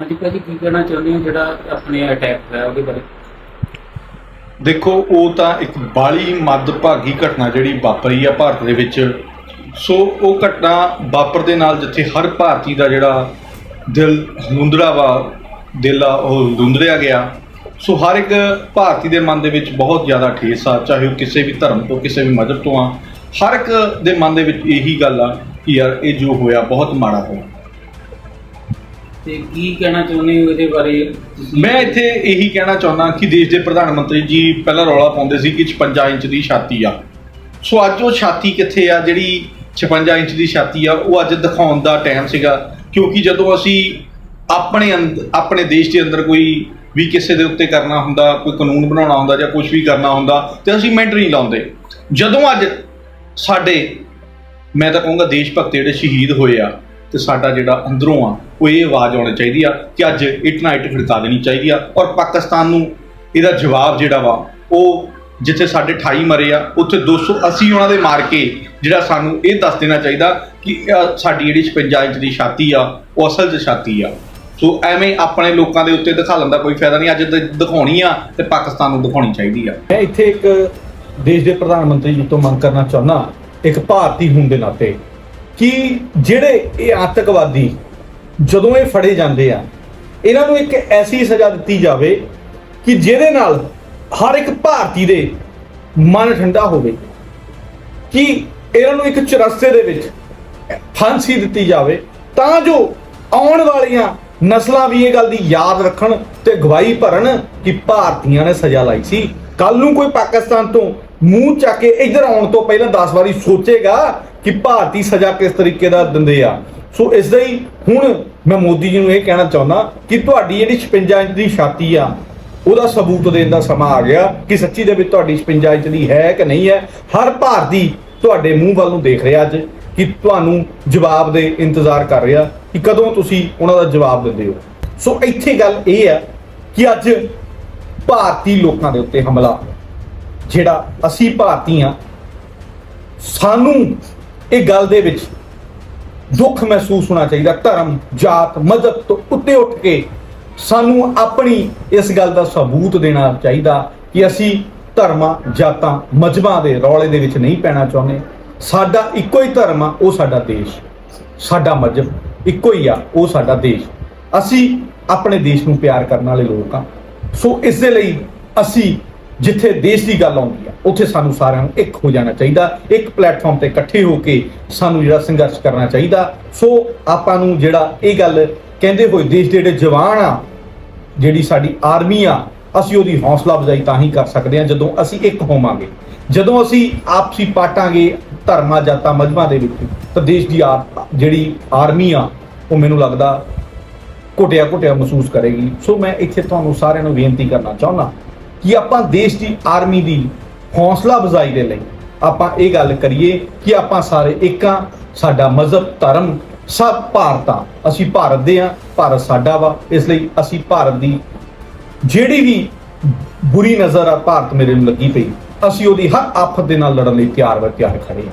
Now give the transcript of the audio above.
ਹਾਂਜੀ ਭਾਜੀ, ਕੀ ਕਹਿਣਾ ਚਾਹੁੰਦੇ ਹੋ ਜਿਹੜਾ ਆਪਣੇ ਅਟੈਕ ਹੋਇਆ ਉਹਦੇ ਬਾਰੇ? ਦੇਖੋ, ਉਹ ਤਾਂ ਇੱਕ ਬਾਲੀ ਮੱਦਭਾਗੀ ਘਟਨਾ ਜਿਹੜੀ ਵਾਪਰੀ ਆ ਭਾਰਤ ਦੇ ਵਿੱਚ। ਸੋ ਉਹ ਘਟਨਾ ਵਾਪਰ ਦੇ ਨਾਲ ਜਿੱਥੇ ਹਰ ਭਾਰਤੀ ਦਾ ਜਿਹੜਾ ਦਿਲ ਹੁੰਦੜਾ ਵਾ, ਦਿਲ ਆ, ਉਹ ਹੁੰਦੜਿਆ ਗਿਆ। ਸੋ ਹਰ ਇੱਕ ਭਾਰਤੀ ਦੇ ਮਨ ਦੇ ਵਿੱਚ ਬਹੁਤ ਜ਼ਿਆਦਾ ਠੇਸ ਆ, ਚਾਹੇ ਉਹ ਕਿਸੇ ਵੀ ਧਰਮ ਤੋਂ, ਕਿਸੇ ਵੀ ਮਜ਼ਹਬ ਤੋਂ ਆ। ਹਰ ਇੱਕ ਦੇ ਮਨ ਦੇ ਵਿੱਚ ਇਹੀ ਗੱਲ ਆ ਕਿ ਯਾਰ ਇਹ ਜੋ ਹੋਇਆ ਬਹੁਤ ਮਾੜਾ ਹੋਇਆ। ਤੇ ਕੀ ਕਹਿਣਾ ਚਾਹੁੰਦੇ ਹੋ ਇਹਦੇ ਬਾਰੇ? ਤੁਸੀਂ? ਮੈਂ ਇੱਥੇ ਇਹੀ ਕਹਿਣਾ ਚਾਹੁੰਦਾ ਕਿ ਦੇਸ਼ ਦੇ ਪ੍ਰਧਾਨ ਮੰਤਰੀ ਜੀ ਪਹਿਲਾਂ ਰੌਲਾ ਪਾਉਂਦੇ ਸੀ ਕਿ 56 ਇੰਚ ਦੀ ਛਾਤੀ ਆ। ਸੋ ਅੱਜ ਉਹ ਛਾਤੀ ਕਿੱਥੇ ਆ? ਜਿਹੜੀ 56 ਇੰਚ ਦੀ ਛਾਤੀ ਆ, ਉਹ ਅੱਜ ਦਿਖਾਉਣ ਦਾ ਟਾਈਮ ਸੀਗਾ। ਕਿਉਂਕਿ ਜਦੋਂ ਅਸੀਂ ਆਪਣੇ ਅੰਦ- ਆਪਣੇ ਦੇਸ਼ ਦੇ ਅੰਦਰ ਕੋਈ ਵੀ ਕਿਸੇ ਦੇ ਉੱਤੇ ਕਰਨਾ ਹੁੰਦਾ, ਕੋਈ ਕਾਨੂੰਨ ਬਣਾਉਣਾ ਹੁੰਦਾ ਜਾਂ ਕੁਝ ਵੀ ਕਰਨਾ ਹੁੰਦਾ, ਤੇ ਅਸੀਂ ਮਿੰਟ ਨਹੀਂ ਲਾਉਂਦੇ। ਜਦੋਂ ਅੱਜ ਸਾਡੇ, ਮੈਂ ਤਾਂ ਕਹੂੰਗਾ ਦੇਸ਼ ਭਗਤ ਜਿਹੜੇ ਸ਼ਹੀਦ ਹੋਏ ਆ ਤੇ ਸਾਡਾ ਜਿਹੜਾ ਅੰਦਰੋਂ ਆ, ਉਹ ਇਹ ਆਵਾਜ਼ ਆਉਣੀ ਚਾਹੀਦੀ ਆ ਕਿ ਅੱਜ ਇੱਟ ਨਾ ਇੱਟ ਖੜਕਾ ਦੇਣੀ ਚਾਹੀਦੀ ਆ। ਔਰ ਪਾਕਿਸਤਾਨ ਨੂੰ ਇਹਦਾ ਜਵਾਬ ਜਿਹੜਾ ਵਾ, ਉਹ ਜਿੱਥੇ ਸਾਡੇ 28 ਮਰੇ ਆ, ਉੱਥੇ 280 ਉਹਨਾਂ ਦੇ ਮਾਰ ਕੇ ਜਿਹੜਾ ਸਾਨੂੰ ਇਹ ਦੱਸ ਦੇਣਾ ਚਾਹੀਦਾ ਕਿ ਸਾਡੀ ਜਿਹੜੀ 56 ਇੰਚ ਦੀ ਛਾਤੀ ਆ, ਉਹ ਅਸਲ 'ਚ ਛਾਤੀ ਆ। ਸੋ ਐਵੇਂ ਆਪਣੇ ਲੋਕਾਂ ਦੇ ਉੱਤੇ ਦਿਖਾਲਣ ਦਾ ਕੋਈ ਫਾਇਦਾ ਨਹੀਂ, ਅੱਜ ਦ- ਦਿਖਾਉਣੀ ਆ ਤੇ ਪਾਕਿਸਤਾਨ ਨੂੰ ਦਿਖਾਉਣੀ ਚਾਹੀਦੀ ਆ। ਮੈਂ ਇੱਥੇ ਇੱਕ ਦੇਸ਼ ਦੇ ਪ੍ਰਧਾਨ ਮੰਤਰੀ ਜੀ ਤੋਂ ਮੰਗ ਕਰਨਾ ਚਾਹੁੰਦਾ, ਇੱਕ ਭਾਰਤੀ ਹੋਣ ਦੇ ਨਾਤੇ। ਕਿ ਜਿਹੜੇ ਇਹ ਆਤੰਕਵਾਦੀ ਜਦੋਂ ਇਹ ਫੜੇ ਜਾਂਦੇ ਆ, ਇਹਨਾਂ ਨੂੰ ਇੱਕ ਐਸੀ ਸਜ਼ਾ ਦਿੱਤੀ ਜਾਵੇ ਕਿ ਜਿਹਦੇ ਨਾਲ ਹਰ ਇੱਕ ਭਾਰਤੀ ਦੇ ਮਨ ਠੰਡਾ ਹੋਵੇ, ਕਿ ਇਹਨਾਂ ਨੂੰ ਇੱਕ ਚੁਰਸਤੇ ਦੇ ਵਿੱਚ ਫਾਂਸੀ ਦਿੱਤੀ ਜਾਵੇ, ਤਾਂ ਜੋ ਆਉਣ ਵਾਲੀਆਂ ਨਸਲਾਂ ਵੀ ਇਹ ਗੱਲ ਦੀ ਯਾਦ ਰੱਖਣ ਤੇ ਗਵਾਹੀ ਭਰਨ ਕਿ ਭਾਰਤੀਆਂ ਨੇ ਸਜ਼ਾ ਲਾਈ ਸੀ। ਕੱਲ ਨੂੰ ਕੋਈ ਪਾਕਿਸਤਾਨ ਤੋਂ ਮੂੰਹ ਚੱਕ ਕੇ ਇੱਧਰ ਆਉਣ ਤੋਂ ਪਹਿਲਾਂ 10 ਵਾਰੀ ਸੋਚੇਗਾ ਕਿ ਭਾਰਤੀ ਸਜ਼ਾ ਕਿਸ ਤਰੀਕੇ ਦਾ ਦਿੰਦੇ ਆ। ਸੋ ਇਸ ਲਈ ਹੁਣ ਮੈਂ ਮੋਦੀ ਜੀ ਨੂੰ ਇਹ ਕਹਿਣਾ ਚਾਹੁੰਦਾ ਕਿ ਤੁਹਾਡੀ ਜਿਹੜੀ 56 ਇੰਚ ਦੀ ਛਾਤੀ ਆ, ਉਹਦਾ ਸਬੂਤ ਦੇਣ ਦਾ ਸਮਾਂ ਆ ਗਿਆ ਕਿ ਸੱਚੀ ਦੇ ਵਿੱਚ ਤੁਹਾਡੀ 56 ਇੰਚ ਦੀ ਹੈ ਕਿ ਨਹੀਂ ਹੈ। ਹਰ ਭਾਰਤੀ ਤੁਹਾਡੇ ਮੂੰਹ ਵੱਲ ਨੂੰ ਦੇਖ ਰਿਹਾ ਅੱਜ ਕਿ ਤੁਹਾਨੂੰ ਜਵਾਬ ਦੇ ਇੰਤਜ਼ਾਰ ਕਰ ਰਿਹਾ ਕਿ ਕਦੋਂ ਤੁਸੀਂ ਉਹਨਾਂ ਦਾ ਜਵਾਬ ਦਿੰਦੇ ਹੋ। ਸੋ ਇੱਥੇ ਗੱਲ ਇਹ ਆ ਕਿ ਅੱਜ ਭਾਰਤੀ ਲੋਕਾਂ ਦੇ ਉੱਤੇ ਹਮਲਾ, ਜਿਹੜਾ ਅਸੀਂ ਭਾਰਤੀ ਹਾਂ, ਸਾਨੂੰ ਇਹ ਗੱਲ ਦੇ ਵਿੱਚ ਦੁੱਖ ਮਹਿਸੂਸ ਹੋਣਾ ਚਾਹੀਦਾ। ਧਰਮ, ਜਾਤ, ਮਜ਼ਹਬ ਤੋਂ ਉੱਤੇ ਉੱਠ ਕੇ ਸਾਨੂੰ ਆਪਣੀ ਇਸ ਗੱਲ ਦਾ ਸਬੂਤ ਦੇਣਾ ਚਾਹੀਦਾ ਕਿ ਅਸੀਂ ਧਰਮਾਂ, ਜਾਤਾਂ, ਮਜ਼ਹਬਾਂ ਦੇ ਰੌਲੇ ਦੇ ਵਿੱਚ ਨਹੀਂ ਪੈਣਾ ਚਾਹੁੰਦੇ। ਸਾਡਾ ਇੱਕੋ ਹੀ ਧਰਮ ਆ, ਉਹ ਸਾਡਾ ਦੇਸ਼। ਸਾਡਾ ਮਜ਼ਹਬ, ਇੱਕੋ ਹੀ ਆ, ਉਹ ਸਾਡਾ ਦੇਸ਼। ਅਸੀਂ ਆਪਣੇ ਦੇਸ਼ ਨੂੰ ਪਿਆਰ ਕਰਨ ਵਾਲੇ ਲੋਕ ਆ। ਸੋ ਇਸ ਦੇ ਲਈ ਅਸੀਂ ਜਿੱਥੇ ਦੇਸ਼ ਦੀ ਗੱਲ ਆਉਂਦੀ ਆ, ਉੱਥੇ ਸਾਨੂੰ ਸਾਰਿਆਂ ਨੂੰ ਇੱਕ ਹੋ ਜਾਣਾ ਚਾਹੀਦਾ, ਇੱਕ ਪਲੇਟਫਾਰਮ ਤੇ ਇਕੱਠੇ ਹੋ ਕੇ ਸਾਨੂੰ ਜਿਹੜਾ ਸੰਘਰਸ਼ ਕਰਨਾ ਚਾਹੀਦਾ। ਸੋ ਆਪਾਂ ਨੂੰ ਜਿਹੜਾ ਇਹ ਗੱਲ ਕਹਿੰਦੇ ਹੋਏ ਦੇਸ਼ ਦੇ ਜਿਹੜੇ ਜਵਾਨ ਆ, ਜਿਹੜੀ ਸਾਡੀ ਆਰਮੀ ਆ, ਅਸੀਂ ਉਹਦੀ ਹੌਸਲਾ ਅਫਜ਼ਾਈ ਤਾਂ ਹੀ ਕਰ ਸਕਦੇ ਹਾਂ ਜਦੋਂ ਅਸੀਂ ਇੱਕ ਹੋਵਾਂਗੇ। ਜਦੋਂ ਅਸੀਂ ਆਪਸੀ ਪਾਟਾਂਗੇ ਧਰਮਾਂ, ਜਾਤਾਂ ਮਜ਼ਮਾਂ ਦੇ ਵਿੱਚ, ਤਾਂ ਦੇਸ਼ ਦੀ ਆ ਜਿਹੜੀ ਆਰਮੀ ਆ, ਉਹ ਮੈਨੂੰ ਲੱਗਦਾ ਘੁਟਿਆ ਘੁਟਿਆ ਮਹਿਸੂਸ ਕਰੇਗੀ। ਸੋ ਮੈਂ ਇੱਥੇ ਤੁਹਾਨੂੰ ਸਾਰਿਆਂ ਨੂੰ ਬੇਨਤੀ ਕਰਨਾ ਚਾਹੁੰਦਾ ਕਿ ਆਪਾਂ ਦੇਸ਼ ਦੀ ਆਰਮੀ ਦੀ ਹੌਸਲਾ ਅਫਜ਼ਾਈ ਦੇ ਲਈ ਆਪਾਂ ਇਹ ਗੱਲ ਕਰੀਏ ਕਿ ਆਪਾਂ ਸਾਰੇ ਇੱਕਾਂ ਸਾਡਾ ਮਜ਼ਹਬ, ਧਰਮ, ਸਭ ਭਾਰਤ ਆ ਅਸੀਂ ਭਾਰਤ ਦੇ ਆ ਭਾਰਤ ਸਾਡਾ ਵਾ। ਇਸ ਲਈ ਅਸੀਂ ਭਾਰਤ ਦੀ ਜਿਹੜੀ ਵੀ ਬੁਰੀ ਨਜ਼ਰ ਆ, ਭਾਰਤ ਮੇਰੇ ਨੂੰ ਲੱਗੀ ਪਈ। ਅਸੀਂ ਉਹਦੀ ਹਰ ਆਫਤ ਦੇ ਨਾਲ ਲੜਨ ਲਈ ਤਿਆਰ ਵਰ ਤਿਆਰ ਖੜੇ ਹਾਂ।